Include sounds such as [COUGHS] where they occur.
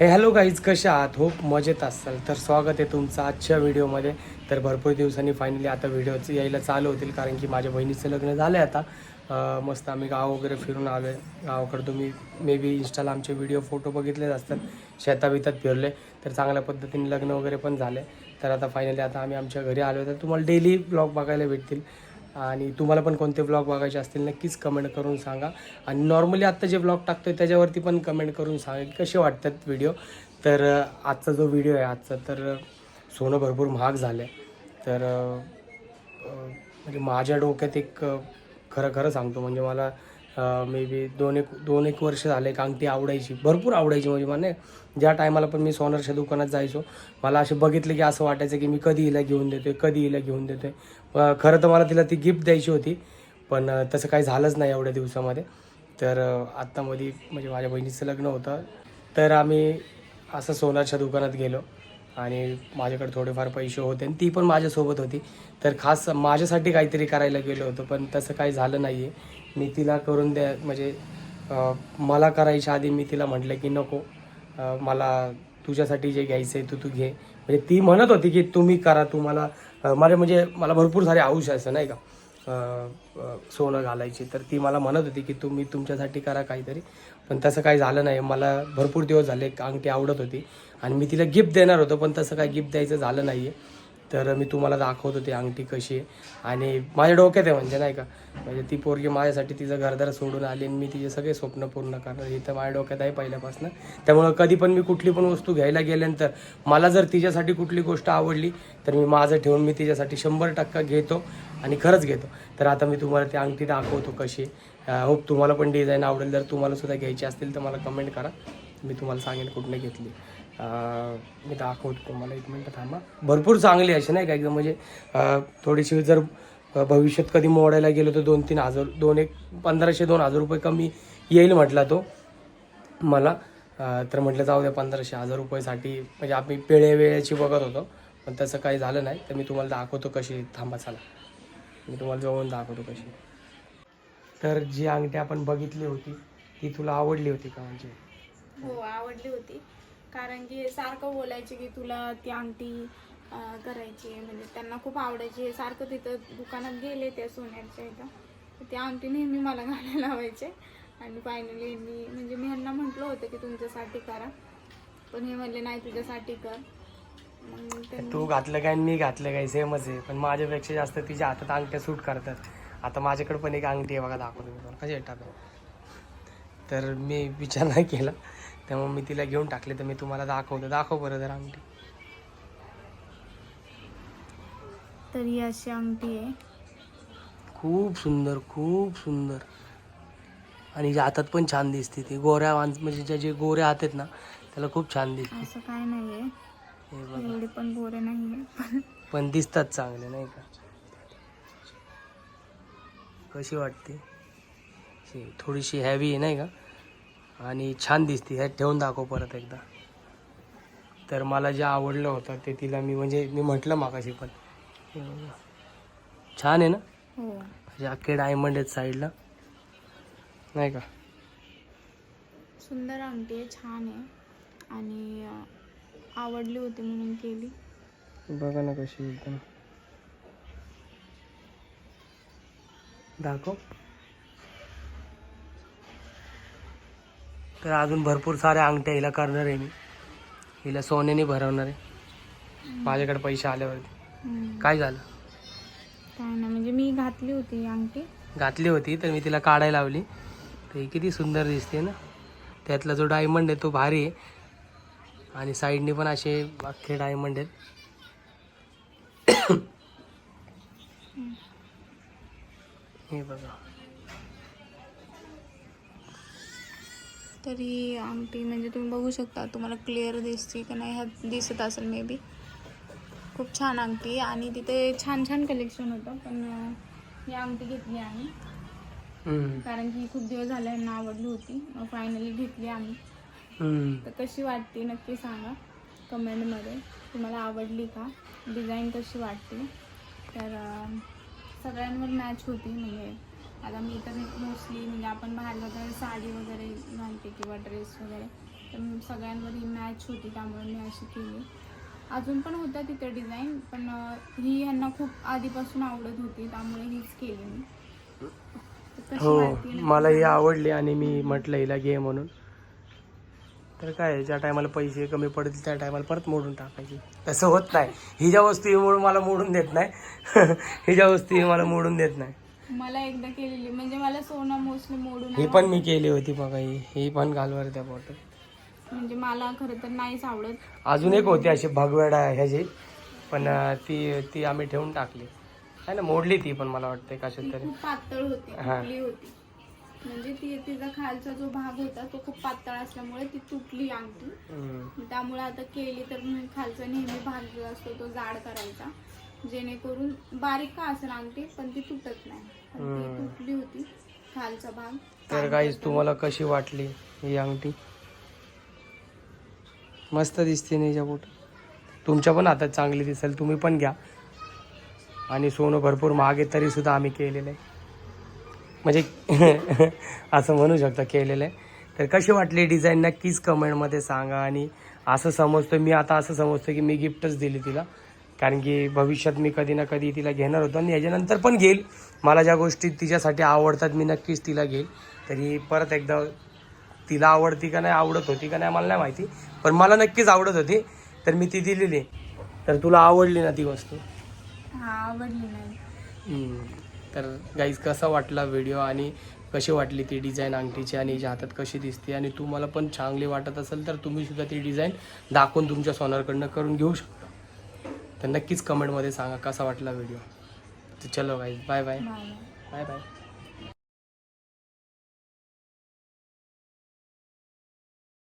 हे hello guys कशा आहात? होप मजेत असाल. तर स्वागत आहे तुमचं आजच्या व्हिडिओमध्ये. तर भरपूर दिवसांनी फायनली आता व्हिडिओच यायला चालू होतील कारण की माझ्या बहिणीचं लग्न झालं आहे आता मस्त आम्ही गाव वगैरे फिरून आलो आहे गावाकडे तुम्ही मे बी इंस्टाला आमचे व्हिडिओ फोटो बघितलेच असतात. शेताबितात फिरले तर चांगल्या पद्धतीने लग्न वगैरे पण झाले तर आता फायनली आता आम्ही आमच्या घरी आलो तर तुम्हाला डेली ब्लॉग बघायला भेटतील. आणि तुम्हाला पण कोणते ब्लॉग बघायचे असतील नक्कीच कमेंट करून सांगा. आणि नॉर्मली आत्ता जे ब्लॉग टाकतोय त्याच्यावरती पण कमेंट करून सांगा की कसे वाटतात व्हिडिओ तर आजचा जो व्हिडिओ आहे आजचा तर सोनं भरपूर महाग झालं आहे तर म्हणजे माझ्या डोक्यात एक खरं खरं सांगतो म्हणजे मला मे बी दोन एक दोन एक वर्ष झाले एक अंगठी आवडायची. भरपूर आवडायची म्हणजे मला ज्या टायमाला पण मी सोनारच्या दुकानात जायचो मला असे बघितलं की असं वाटायचं की मी कधी हिला घेऊन देतोय कधी हिला घेऊन देतोय. खरं तर मला तिला ती गिफ्ट द्यायची होती पण तसं काही झालंच नाही एवढ्या दिवसामध्ये. तर आत्तामध्ये म्हणजे माझ्या बहिणीचं लग्न होतं. तर आम्ही असं सोनारच्या दुकानात गेलो आणि माझ्याकडे थोडेफार पैसे होते आणि ती पण माझ्यासोबत होती. तर खास माझ्यासाठी काहीतरी करायला गेलो होतो पण तसं काही झालं नाही आहे मी तिला करून द्या म्हणजे मला करायच्या आधी मी तिला म्हटलं की नको मला तुझ्यासाठी जे घ्यायचं आहे तू तू घे. म्हणजे ती म्हणत होती की तुम्ही करा तुम्हाला मला माझे म्हणजे मला भरपूर सारे आऊश असं नाही का सोनं घालायची. तर ती मला म्हणत होती की तुम्ही तुमच्यासाठी करा काहीतरी पण तसं काही झालं नाही. मला भरपूर दिवस झाले एक अंगठी आवडत होती आणि मी तिला गिफ्ट देणार होतो पण तसं काही गिफ्ट द्यायचं झालं नाही आहे तर मी तुम्हाला दाखवतो ती अंगठी कशी आहे. आणि माझ्या डोक्यात आहे म्हणजे नाही का. म्हणजे ती पोरगी माझ्यासाठी तिचं घरदार सोडून आली आणि मी तिचे सगळे स्वप्न पूर्ण करणार. हे तर माझ्या डोक्यात आहे पहिल्यापासून. त्यामुळं कधी पण मी कुठली पण वस्तू घ्यायला गेल्यानंतर मला जर तिच्यासाठी कुठली गोष्ट आवडली तर मी माझं ठेवून मी तिच्यासाठी शंभर टक्का घेतो आणि खरंच घेतो. तर आता मी तुम्हाला ती अंगठी दाखवतो कशी होप तुम्हाला पण डिझाईन आवडेल. जर तुम्हाला सुद्धा घ्यायची असतील तर मला कमेंट करा. मी तुम्हाला सांगेन कुठने घेतली. मी दाखवतो तुम्हाला एक मिनटं थांबा. भरपूर चांगली अशी नाही का एकदम म्हणजे थोडीशी जर भविष्यात कधी मोडायला गेलो तर दोन तीन हजार दोन एक पंधराशे दोन हजार रुपये कमी येईल म्हटला तो. मला तर म्हटलं जाऊ द्या पंधराशे हजार रुपयेसाठी म्हणजे आम्ही पेळे वेळेची बघत होतो पण तसं काही झालं नाही. तर मी तुम्हाला दाखवतो कशी थांबा चला. मी तुम्हाला जवळून दाखवतो कशी. तर जी अंगठी आपण बघितली होती ती तुला आवडली होती का म्हणजे? हो आवडली होती. कारण की सारखं बोलायचे की तुला ती अंगठी करायची. म्हणजे त्यांना खूप आवडायची. सारखं तिथं दुकानात गेले त्या सोन्याच्या इथं. तर ती अंगठी नेहमी मला घालायला लावायचे. आणि फायनली मी म्हणजे मी ह्यांना म्हटलं होतं की तुमच्यासाठी करा. पण हे म्हणले नाही तुझ्यासाठी कर. तू घातलं काय आणि मी घातलं काय? सेमच आहे पण माझ्यापेक्षा जास्त तिच्या हातात अंगठ्या सूट करतात. आता माझ्याकडे पण एक अंगठी आहे बघा दाखवतो मी कशी तर मी विचार नाही केला. त्यामुळे मी तिला घेऊन टाकले तर मी तुम्हाला दाखवतो दाखव बरं जर अंगठी. तर ही अशी अंगठी आहे. खूप सुंदर खूप सुंदर. आणि हातात पण छान दिसते ती. गोऱ्या म्हणजे ज्या जे गोऱ्या हात आहेत ना त्याला खूप छान दिसते. असं काय नाही एवढे पण गोरे नाही पण दिसतात चांगले नाही का? कशी वाटते? थोडीशी हॅवी आहे नाही का? आणि छान दिसते ह्यात ठेवून दाखव परत एकदा. तर मला जे आवडलं होतं ते तिला मी म्हणजे मी म्हटलं मागाशी पण. छान आहे ना? हो. म्हणजे अख्खे डायमंड आहेत साईडला नाही का? सुंदर अंगठी आहे छान आहे. आणि आवडली होती म्हणून केली. बघा ना कशी एकदम. दाखव. तर अजून भरपूर साऱ्या अंगठ्या हिला करणार आहे मी. हिला सोन्याने भरवणार आहे. माझ्याकडे पैसे आल्यावरती हम्म. काय झालं? काय म्हणजे मी घातली होती अंगठी. घातली होती तर मी तिला काढायला लावली. तर ही किती सुंदर दिसते ना. त्यातला जो डायमंड आहे तो भारी आहे. आणि साईडने पण असे अख्खे डायमंड आहेत. [COUGHS] हे बघा. तरी अंगठी म्हणजे तुम्ही बघू शकता तुम्हाला क्लिअर दिसते का नाही ह्यात दिसत असेल मे बी खूप छान अंगठी आहे आणि तिथे छान छान कलेक्शन होतं पण ही अंगठी घेतली आम्ही. कारण की खूप दिवस झाले यांना आवडली होती. मग फायनली घेतली आम्ही. तर कशी वाटते नक्की सांगा कमेंटमध्ये. तुम्हाला आवडली का? डिझाईन कशी वाटते तर सगळ्यांवर मॅच होती म्हणजे आता मी तर मोस्टली म्हणजे आपण बाहेर वगैरे साडी वगैरे घालते किंवा ड्रेस वगैरे. तर सगळ्यांवर ही मॅच होती त्यामुळे मी अशी केली. अजून पण होत्या तिथे डिझाईन पण ही यांना खूप आधीपासून आवडत होती त्यामुळे हीच केली मी. हो मला ही. आवडली आणि मी म्हटलं हिला घे म्हणून. तर काय ज्या टायमाला पैसे कमी पडतील त्या टायमाला परत मोडून टाकायची. तसं होत नाही. ही ज्या वस्तू मला मोडून देत नाही. [LAUGHS] ही ज्या वस्तू मला मोडून देत नाही. मला एकदा केलेली म्हणजे मला सोनं मोस्टली मोडून ही पण मी केली होती बघा ही ही पण घालवर त्या बॉटल म्हणजे मला खरं तर नाहीच आवडत. अजून एक होती अशी भगवेडा ह्याची पण अं, ती ती आम्ही ठेवून टाकली. आहे ना मोडली ती पण मला वाटते कशात ती तरी. खूप पातळ होती हा. तुटली होती. म्हणजे ती तिचा खालचा जो भाग होता तो खूप पातळ असल्यामुळे ती तुटली अंगठी. हम्म. त्यामुळे आता केली तर मी खालचा नेहमी भाग जो असतो तो जाड करायचा. जेणेकरून बारीक का असेल अंगठी पण ती तुटत नाही. तुटली होती खालचा भाग तर गाईज तुम्हाला कशी वाटली ही अंगठी? मस्त दिसते नाही बोट तुमच्या पण हातात चांगली दिसेल तुम्ही पण घ्या. आणि सोनं भरपूर महाग आहे तरी सुद्धा आम्ही केलेलं आहे. म्हणजे [LAUGHS] असं म्हणू शकता केलेलं आहे. तर कशी वाटली डिझाईन नक्कीच कमेंटमध्ये सांगा. आणि असं समजतो मी आता असं समजतो की मी गिफ्टच दिली तिला. कारण की भविष्यात मी कधी ना कधी तिला घेणार होतो आणि याच्यानंतर पण घेईल. मला ज्या गोष्टी तिच्यासाठी आवडतात मी नक्कीच तिला घेईल. तरी परत एकदा तिला आवडती का नाही आवडत होती का नाही मला नाही माहिती. पण मला नक्कीच आवडत होती. तर मी ती दिलेली. तर तुला आवडली ना ती वस्तू? आवडली नाही. तर गाईज कसा वाटला व्हिडिओ आणि कशी वाटली ती डिझाईन अंगठीची आणि हिच्या हातात कशी दिसते? आणि तुम्हाला पण चांगली वाटत असेल तर तुम्ही सुद्धा ती डिझाईन दाखवून तुमच्या सोनारकडनं करून घेऊ शकता. तर नक्कीच कमेंटमध्ये सांगा कसा वाटला व्हिडिओ तर चलो guys bye bye bye bye